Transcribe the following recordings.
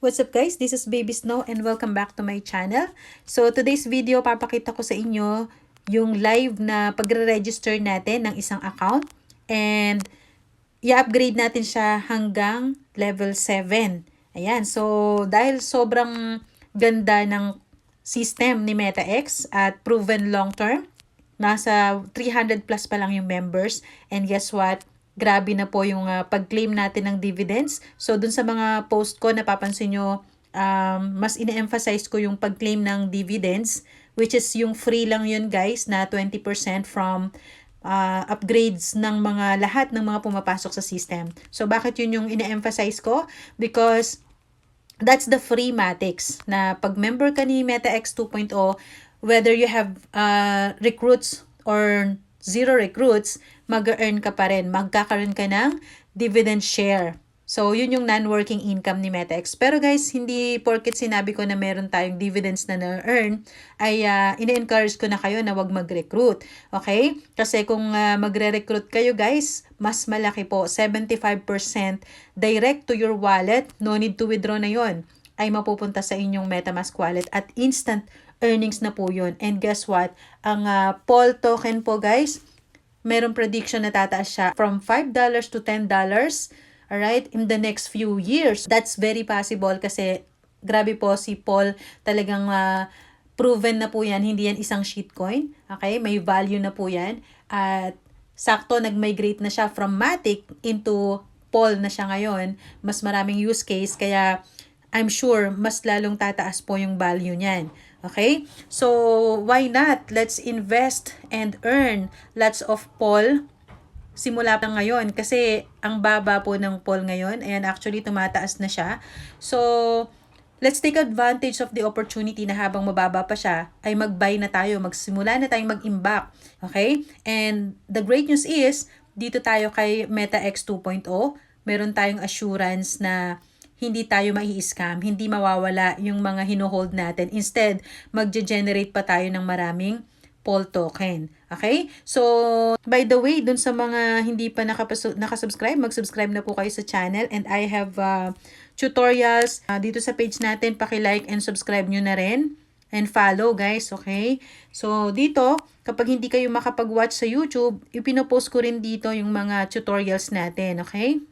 What's up guys? This is Baby Snow and welcome back to my channel. So today's video, papakita ko sa inyo yung live na pagre-register natin ng isang account and i-upgrade natin siya hanggang level 7. Ayan, so dahil sobrang ganda ng system ni MetaX at proven long term, nasa 300 plus pa lang yung members and guess what? Grabe na po yung uh, pag-claim natin ng dividends. So, dun sa mga post ko, napapansin nyo, um, mas ine-emphasize ko yung pag-claim ng dividends, which is yung free lang yun guys, na 20% from uh, upgrades ng mga lahat ng mga pumapasok sa system. So, bakit yun yung ine-emphasize ko? Because that's the free Matix na pag member ka ni MetaX 2.0, whether you have uh, recruits or zero recruits, mag-earn ka pa rin. Magkakaroon ka ng dividend share. So, yun yung non-working income ni MetaX. Pero guys, hindi porket sinabi ko na meron tayong dividends na na-earn, ay uh, ine-encourage ko na kayo na wag mag-recruit. Okay? Kasi kung uh, magre-recruit kayo guys, mas malaki po, 75% direct to your wallet, no need to withdraw na yon ay mapupunta sa inyong MetaMask wallet at instant earnings na po yun. And guess what? Ang uh, Paul token po guys, merong prediction na tataas siya from $5 to $10 alright, in the next few years. That's very possible kasi grabe po si Paul talagang uh, proven na po yan, hindi yan isang shitcoin. Okay, may value na po yan. At sakto nag-migrate na siya from Matic into Paul na siya ngayon. Mas maraming use case kaya I'm sure mas lalong tataas po yung value niyan. Okay? So, why not? Let's invest and earn lots of Paul simula pa ngayon kasi ang baba po ng Paul ngayon and actually tumataas na siya. So, let's take advantage of the opportunity na habang mababa pa siya ay mag-buy na tayo, magsimula na tayong mag-imbak. Okay? And the great news is, dito tayo kay MetaX 2.0, meron tayong assurance na hindi tayo mai-scam, hindi mawawala yung mga hinohold natin. Instead, magge-generate pa tayo ng maraming Paul token. Okay? So, by the way, dun sa mga hindi pa nakasubscribe, mag-subscribe na po kayo sa channel and I have uh, tutorials uh, dito sa page natin. Paki-like and subscribe nyo na rin and follow guys, okay? So, dito, kapag hindi kayo makapag-watch sa YouTube, ipinopost ko rin dito yung mga tutorials natin, okay?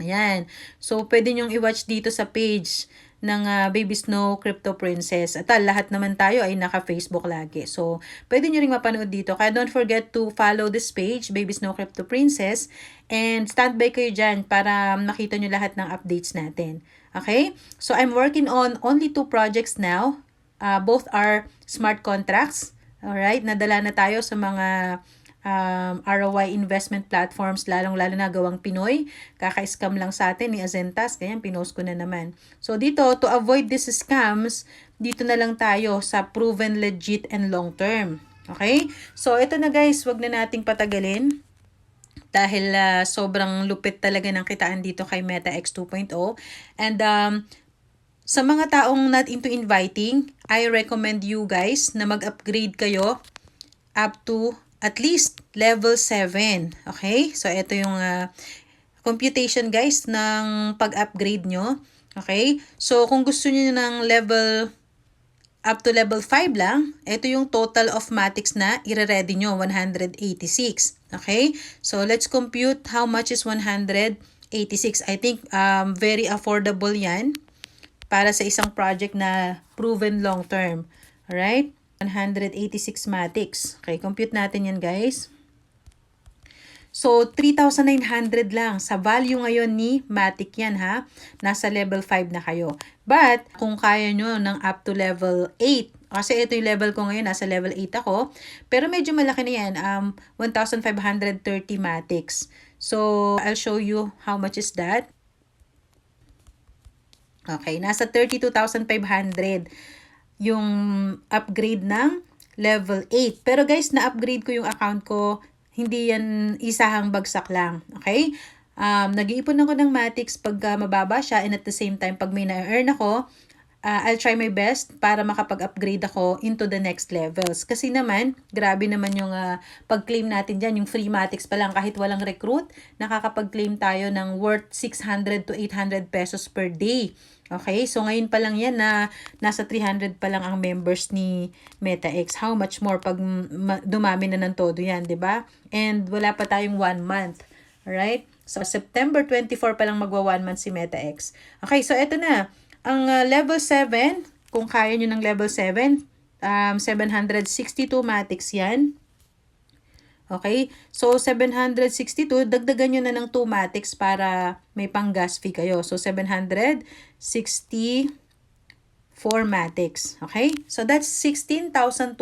Ayan. So, pwede nyong i-watch dito sa page ng uh, Baby Snow Crypto Princess. At uh, lahat naman tayo ay naka-Facebook lagi. So, pwede nyo ring mapanood dito. Kaya don't forget to follow this page, Baby Snow Crypto Princess. And standby kayo dyan para makita nyo lahat ng updates natin. Okay? So, I'm working on only two projects now. Uh, both are smart contracts. Alright? Nadala na tayo sa mga um, ROI investment platforms, lalong-lalo na gawang Pinoy. Kaka-scam lang sa atin ni Azentas, kaya pinost ko na naman. So dito, to avoid these scams, dito na lang tayo sa proven legit and long term. Okay? So ito na guys, wag na nating patagalin dahil uh, sobrang lupit talaga ng kitaan dito kay Meta X 2.0. And um, sa mga taong not into inviting, I recommend you guys na mag-upgrade kayo up to at least level 7. Okay? So, ito yung uh, computation guys ng pag-upgrade nyo. Okay? So, kung gusto niyo ng level up to level 5 lang, ito yung total of matics na ire-ready nyo, 186. Okay? So, let's compute how much is 186. I think um, very affordable yan para sa isang project na proven long term. Alright? 186 matics. Okay, compute natin yan guys. So, 3,900 lang. Sa value ngayon ni Matic yan ha. Nasa level 5 na kayo. But, kung kaya nyo ng up to level 8, kasi ito yung level ko ngayon, nasa level 8 ako. Pero medyo malaki na yan, um, 1,530 Matics. So, I'll show you how much is that. Okay, nasa 32,500 yung upgrade ng level 8. Pero guys, na-upgrade ko yung account ko. Hindi yan isahang bagsak lang. Okay? Um, nag-iipon ako ng Matix pag uh, mababa siya and at the same time, pag may na-earn ako, uh, I'll try my best para makapag-upgrade ako into the next levels. Kasi naman, grabe naman yung uh, pag-claim natin dyan, yung free matics pa lang kahit walang recruit, nakakapag-claim tayo ng worth 600 to 800 pesos per day. Okay, so ngayon pa lang yan na nasa 300 pa lang ang members ni MetaX. How much more pag dumami na ng todo yan, di ba? And wala pa tayong one month. Alright? So, September 24 pa lang magwa one month si MetaX. Okay, so eto na. Ang uh, level 7, kung kaya nyo ng level 7, um, 762 matics yan. Okay? So, 762, dagdagan nyo na ng 2 matics para may pang gas fee kayo. So, 764 matics. Okay? So, that's 16,250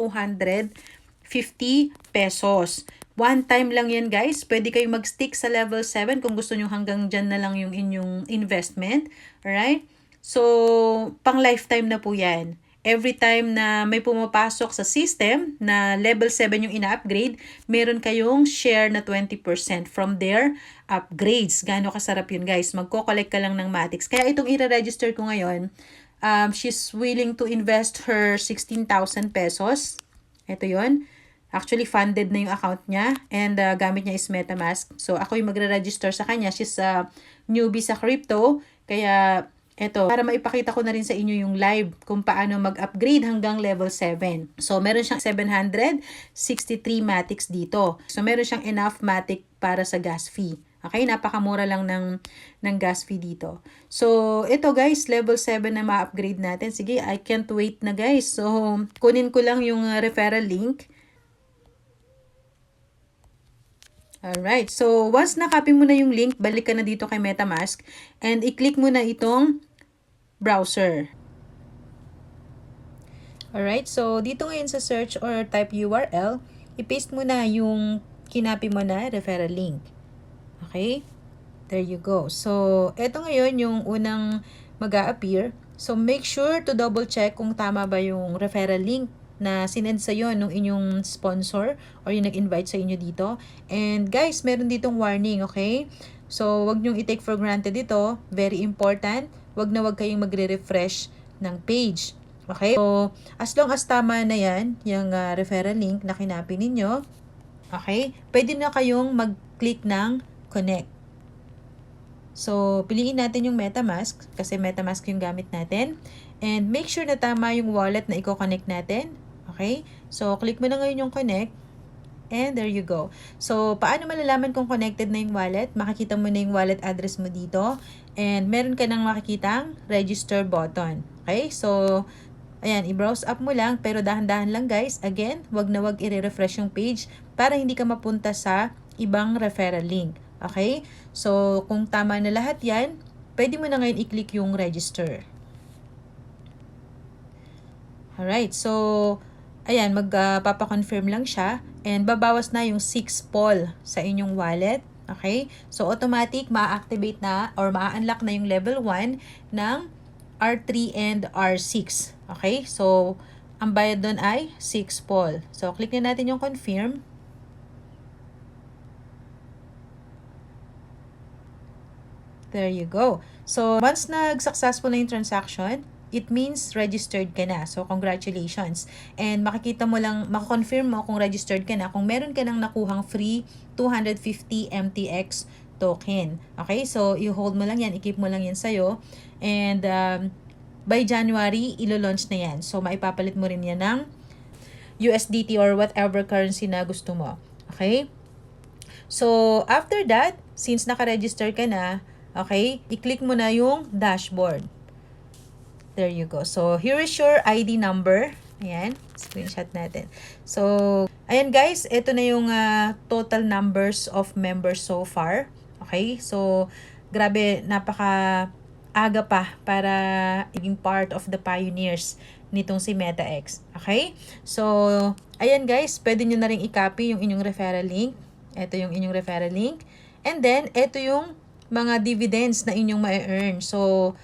pesos. One time lang yan guys. Pwede kayo mag-stick sa level 7 kung gusto nyo hanggang dyan na lang yung inyong investment. Alright? So, pang lifetime na po yan every time na may pumapasok sa system na level 7 yung ina-upgrade, meron kayong share na 20% from their upgrades. Gano'ng kasarap yun guys. Magko-collect ka lang ng Matix. Kaya itong i-register ko ngayon, um, she's willing to invest her 16,000 pesos. Ito yon Actually, funded na yung account niya and uh, gamit niya is MetaMask. So, ako yung magre-register sa kanya. She's a newbie sa crypto. Kaya, Eto, para maipakita ko na rin sa inyo yung live kung paano mag-upgrade hanggang level 7. So, meron siyang 763 matics dito. So, meron siyang enough matic para sa gas fee. Okay, napakamura lang ng, ng gas fee dito. So, ito guys, level 7 na ma-upgrade natin. Sige, I can't wait na guys. So, kunin ko lang yung uh, referral link. Alright, so once nakopy mo na yung link, balik ka na dito kay MetaMask and i-click mo na itong browser. Alright, so dito ngayon sa search or type URL, i-paste mo na yung kinapi mo na referral link. Okay? There you go. So, eto ngayon yung unang mag appear So, make sure to double check kung tama ba yung referral link na sinend sa iyo nung inyong sponsor or yung nag-invite sa inyo dito. And guys, meron ditong warning, okay? So, wag niyong i-take for granted ito. Very important wag na wag kayong magre-refresh ng page. Okay? So, as long as tama na yan, yung uh, referral link na kinapin ninyo, okay, pwede na kayong mag-click ng connect. So, piliin natin yung MetaMask kasi MetaMask yung gamit natin. And make sure na tama yung wallet na i-connect natin. Okay? So, click mo na ngayon yung connect. And there you go. So, paano malalaman kung connected na yung wallet? Makikita mo na yung wallet address mo dito. And meron ka nang makikitang register button. Okay? So, ayan, i-browse up mo lang. Pero dahan-dahan lang guys. Again, wag na wag i-refresh yung page para hindi ka mapunta sa ibang referral link. Okay? So, kung tama na lahat yan, pwede mo na ngayon i-click yung register. Alright, so ayan, magpapakonfirm uh, lang siya and babawas na yung 6 poll sa inyong wallet. Okay? So, automatic ma-activate na or ma-unlock na yung level 1 ng R3 and R6. Okay? So, ang bayad doon ay 6 poll. So, click na natin yung confirm. There you go. So, once nag-successful na yung transaction, it means registered ka na. So, congratulations. And makikita mo lang, makakonfirm mo kung registered ka na kung meron ka nang nakuhang free 250 MTX token. Okay? So, i-hold mo lang yan, i-keep mo lang yan sa'yo. And um, by January, ilo-launch na yan. So, maipapalit mo rin yan ng USDT or whatever currency na gusto mo. Okay? So, after that, since naka-register ka na, okay, i-click mo na yung dashboard. There you go. So, here is your ID number. Ayan, screenshot natin. So, ayan guys, ito na yung uh, total numbers of members so far. Okay, so, grabe, napaka aga pa para maging part of the pioneers nitong si MetaX. Okay? So, ayan guys, pwede nyo na rin i-copy yung inyong referral link. Ito yung inyong referral link. And then, ito yung mga dividends na inyong ma-earn. So,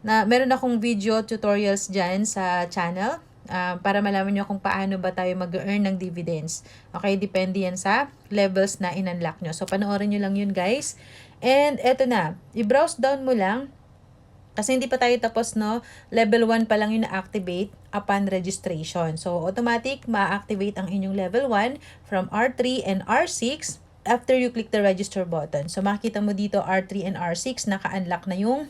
na meron akong video tutorials dyan sa channel uh, para malaman nyo kung paano ba tayo mag-earn ng dividends. Okay, depende yan sa levels na in-unlock nyo. So, panoorin nyo lang yun guys. And eto na, i-browse down mo lang Kasi hindi pa tayo tapos, no? Level 1 pa lang yung na-activate upon registration. So, automatic ma-activate ang inyong level 1 from R3 and R6 after you click the register button. So, makikita mo dito R3 and R6, naka-unlock na yung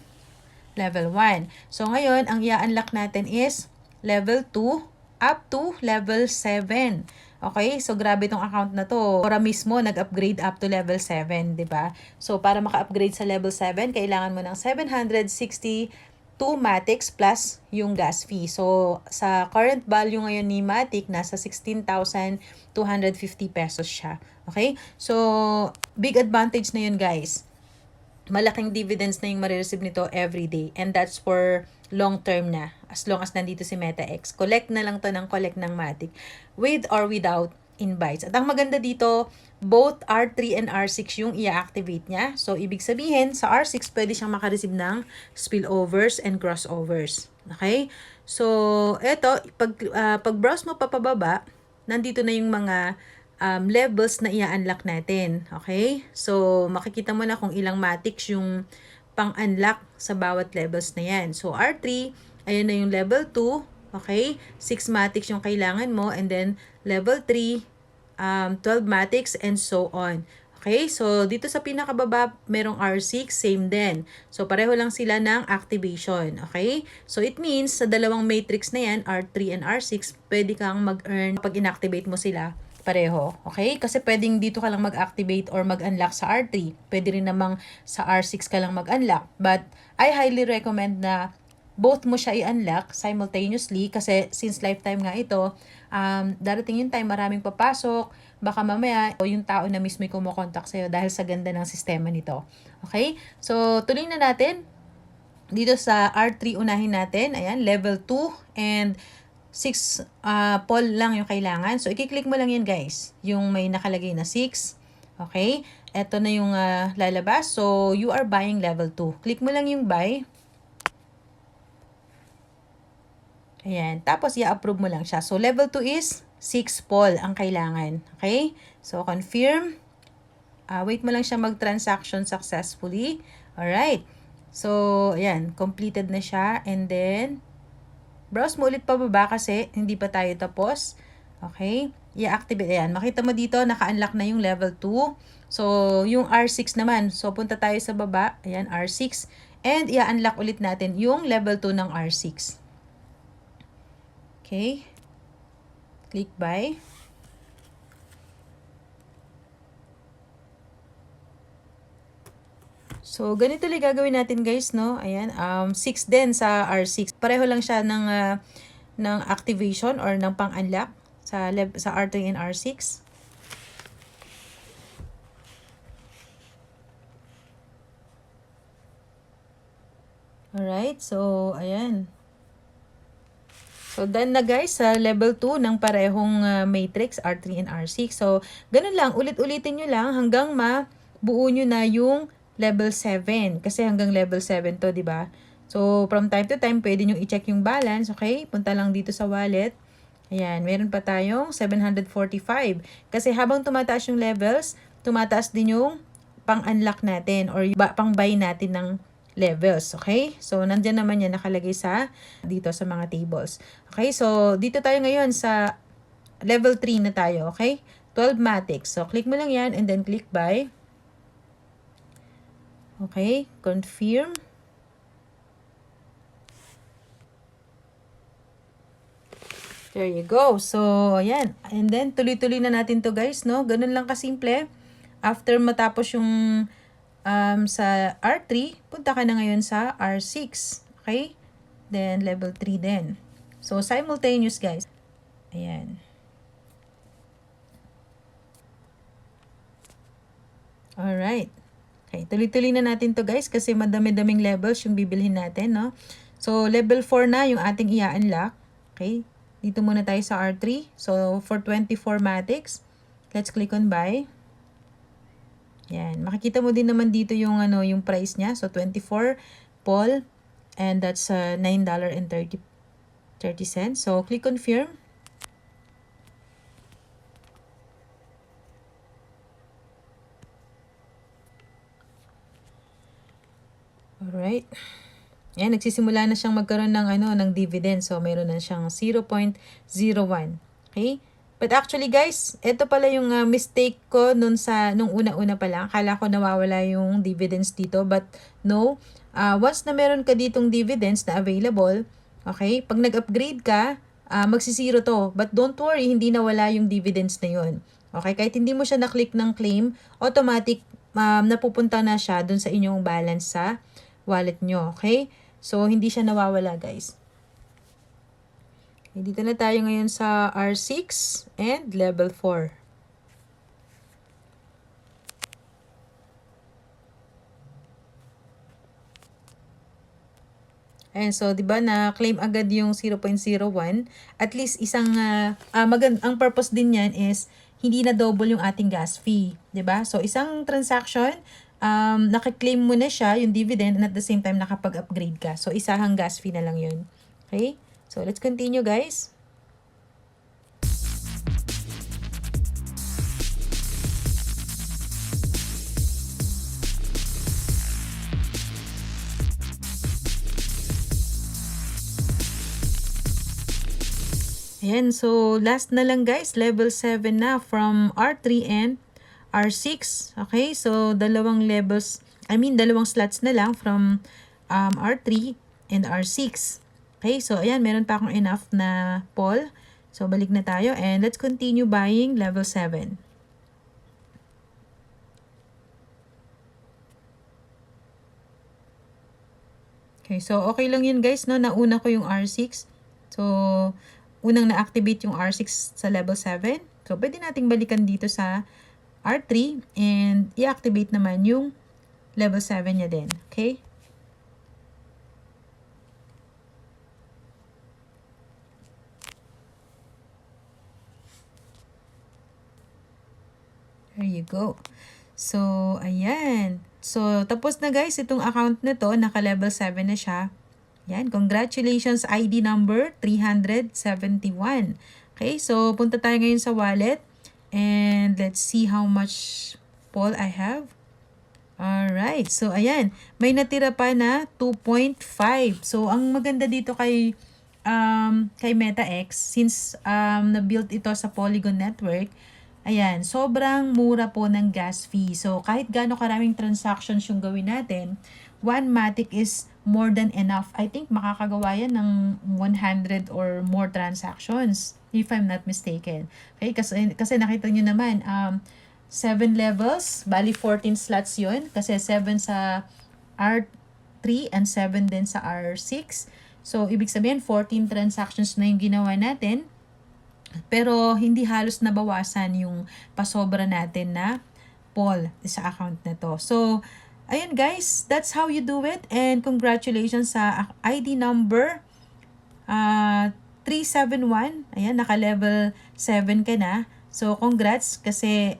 level 1. So, ngayon, ang i-unlock natin is level 2 up to level 7. Okay? So, grabe tong account na to. Ora mismo, nag-upgrade up to level 7, di ba? So, para maka-upgrade sa level 7, kailangan mo ng 762 Matics plus yung gas fee. So, sa current value ngayon ni Matic, nasa 16,250 pesos siya. Okay? So, big advantage na yun, guys. Malaking dividends na yung marireceive nito every day. And that's for long term na as long as nandito si MetaX. Collect na lang to ng collect ng Matic with or without invites. At ang maganda dito, both R3 and R6 yung i-activate niya. So, ibig sabihin, sa R6, pwede siyang makareceive ng spillovers and crossovers. Okay? So, eto, pag, uh, pag browse mo papababa, nandito na yung mga um, levels na i-unlock natin. Okay? So, makikita mo na kung ilang matics yung pang-unlock sa bawat levels na yan. So, R3, ayan na yung level 2. Okay? 6 matics yung kailangan mo. And then, level 3, um, 12 matics, and so on. Okay, so dito sa pinakababa, merong R6, same din. So pareho lang sila ng activation. Okay, so it means sa dalawang matrix na yan, R3 and R6, pwede kang mag-earn pag inactivate mo sila pareho. Okay? Kasi pwedeng dito ka lang mag-activate or mag-unlock sa R3. Pwede rin namang sa R6 ka lang mag-unlock. But I highly recommend na both mo siya i-unlock simultaneously kasi since lifetime nga ito, um, darating yung time maraming papasok, baka mamaya o yung tao na mismo yung kumokontak sa'yo dahil sa ganda ng sistema nito. Okay? So, tuloy na natin. Dito sa R3 unahin natin, ayan, level 2 and 6 uh, poll lang yung kailangan. So, i-click mo lang yan guys. Yung may nakalagay na 6. Okay? Ito na yung uh, lalabas. So, you are buying level 2. Click mo lang yung buy. Ayan. Tapos, i-approve mo lang siya. So, level 2 is 6 poll ang kailangan. Okay? So, confirm. Uh, wait mo lang siya mag-transaction successfully. Alright. So, ayan. Completed na siya. And then, Browse mo ulit pababa kasi hindi pa tayo tapos. Okay? I-activate. Ayan. Makita mo dito, naka-unlock na yung level 2. So, yung R6 naman. So, punta tayo sa baba. Ayan, R6. And, i-unlock ulit natin yung level 2 ng R6. Okay? Click buy. So, ganito lang gagawin natin guys, no? Ayan, um, 6 din sa R6. Pareho lang siya ng, uh, ng activation or ng pang-unlock sa, sa R3 and R6. Alright, so, ayan. So, done na guys sa level 2 ng parehong uh, matrix, R3 and R6. So, ganun lang, ulit-ulitin nyo lang hanggang mabuo nyo na yung level 7. Kasi hanggang level 7 to, di ba? So, from time to time, pwede nyo i-check yung balance, okay? Punta lang dito sa wallet. Ayan, meron pa tayong 745. Kasi habang tumataas yung levels, tumataas din yung pang-unlock natin or pang-buy natin ng levels, okay? So, nandyan naman yan nakalagay sa dito sa mga tables. Okay, so dito tayo ngayon sa level 3 na tayo, okay? 12 Matics. So, click mo lang yan and then click buy. Okay, confirm. There you go. So, ayan. And then, tuloy-tuloy na natin to guys, no? Ganun lang kasimple. After matapos yung um, sa R3, punta ka na ngayon sa R6. Okay? Then, level 3 din. So, simultaneous guys. Ayan. Alright. Okay, tuloy-tuloy na natin to guys kasi madami-daming levels yung bibilhin natin, no? So, level 4 na yung ating i-unlock. Okay, dito muna tayo sa R3. So, for 24 Matics, let's click on buy. Yan, makikita mo din naman dito yung ano, yung price niya. So, 24 Paul and that's uh, $9.30 30 So, click confirm. Alright. Ayan, nagsisimula na siyang magkaroon ng ano ng dividend. So mayroon na siyang 0.01. Okay? But actually guys, ito pala yung uh, mistake ko nung sa nung una-una pa lang. Akala ko nawawala yung dividends dito but no. Uh, once na meron ka ditong dividends na available, okay? Pag nag-upgrade ka, uh, magsisiro to. But don't worry, hindi nawala yung dividends na yun. Okay? Kahit hindi mo siya na-click ng claim, automatic um, napupunta na siya dun sa inyong balance sa wallet nyo. Okay? So, hindi siya nawawala guys. Okay, dito na tayo ngayon sa R6 and level 4. And so, 'di ba na claim agad yung 0.01, at least isang uh, uh, magand ang purpose din niyan is hindi na double yung ating gas fee, 'di ba? So, isang transaction um naka-claim mo na siya yung dividend and at the same time nakapag-upgrade ka. So, isahang gas fee na lang 'yun. Okay? So, let's continue guys. Ayan, so last na lang guys, level 7 na from R3 and R6. Okay, so dalawang levels, I mean dalawang slots na lang from um, R3 and R6. Okay, so ayan, meron pa akong enough na poll. So, balik na tayo and let's continue buying level 7. Okay, so okay lang yun guys, no? Nauna ko yung R6. So, unang na-activate yung R6 sa level 7. So, pwede nating balikan dito sa R3 and i-activate naman yung level 7 niya din. Okay? There you go. So, ayan. So, tapos na guys, itong account na to, naka-level 7 na siya. Yan, congratulations ID number 371. Okay, so punta tayo ngayon sa wallet. And let's see how much Paul I have. Alright, so ayan, may natira pa na 2.5. So, ang maganda dito kay um, kay MetaX, since um, na-build ito sa Polygon Network, Ayan, sobrang mura po ng gas fee. So, kahit gaano karaming transactions yung gawin natin, one Matic is more than enough. I think makakagawa yan ng 100 or more transactions, if I'm not mistaken. Okay, kasi, kasi nakita nyo naman, um, 7 levels, bali 14 slots yun, kasi 7 sa R3 and 7 din sa R6. So, ibig sabihin, 14 transactions na yung ginawa natin pero hindi halos nabawasan yung pasobra natin na poll sa account na to. So, ayun guys, that's how you do it. And congratulations sa ID number uh, 371. Ayan, naka-level 7 ka na. So, congrats kasi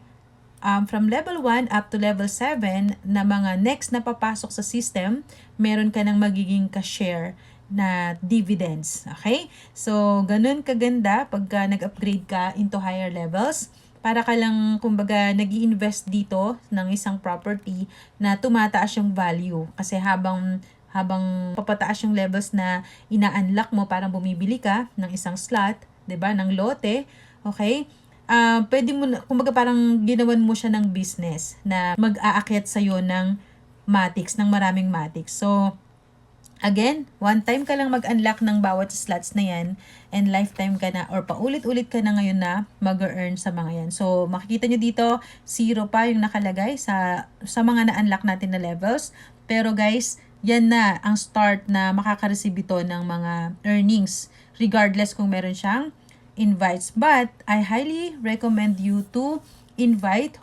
um, from level 1 up to level 7 na mga next na papasok sa system, meron ka ng magiging ka-share na dividends. Okay? So, ganun kaganda pagka nag-upgrade ka into higher levels para ka lang, kumbaga, nag invest dito ng isang property na tumataas yung value. Kasi habang habang papataas yung levels na ina-unlock mo para bumibili ka ng isang slot, 'di ba, ng lote, okay? Uh, pwede mo kumbaga parang ginawan mo siya ng business na mag-aakyat sa iyo ng matics, ng maraming matics. So, Again, one time ka lang mag-unlock ng bawat slots na yan and lifetime ka na or paulit-ulit ka na ngayon na mag-earn sa mga yan. So, makikita nyo dito, zero pa yung nakalagay sa, sa mga na-unlock natin na levels. Pero guys, yan na ang start na makaka-receive ito ng mga earnings regardless kung meron siyang invites. But, I highly recommend you to invite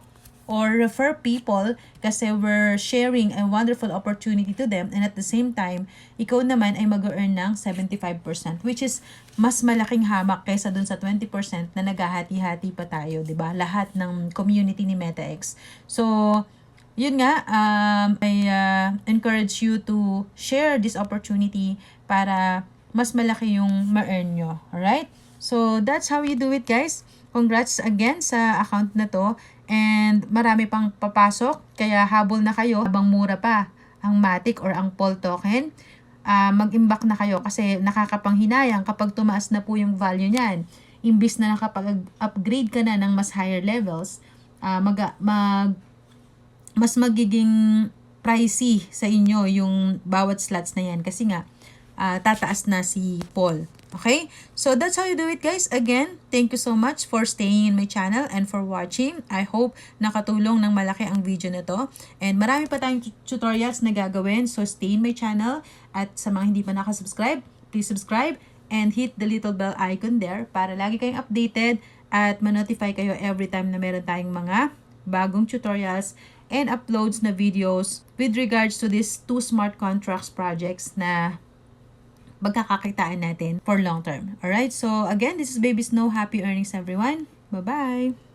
or refer people kasi we're sharing a wonderful opportunity to them and at the same time, ikaw naman ay mag-earn ng 75% which is mas malaking hamak kaysa dun sa 20% na naghahati-hati pa tayo, 'di ba? Lahat ng community ni MetaX. So, yun nga, um, I uh, encourage you to share this opportunity para mas malaki yung ma-earn nyo. Alright? So, that's how you do it, guys. Congrats again sa account na to. And marami pang papasok, kaya habol na kayo habang mura pa ang Matic or ang Pol token. ah, mag-imbak na kayo kasi nakakapanghinayang kapag tumaas na po yung value niyan. Imbis na nakapag-upgrade ka na ng mas higher levels, ah, mag, mag, mas magiging pricey sa inyo yung bawat slots na yan kasi nga ah, tataas na si Paul. Okay? So that's how you do it guys. Again, thank you so much for staying in my channel and for watching. I hope nakatulong ng malaki ang video na to. And marami pa tayong tu- tutorials na gagawin. So stay in my channel. At sa mga hindi pa nakasubscribe, please subscribe and hit the little bell icon there para lagi kayong updated at ma-notify kayo every time na meron tayong mga bagong tutorials and uploads na videos with regards to these two smart contracts projects na magkakakitaan natin for long term. Alright, so again, this is Baby Snow. Happy earnings everyone. Bye-bye!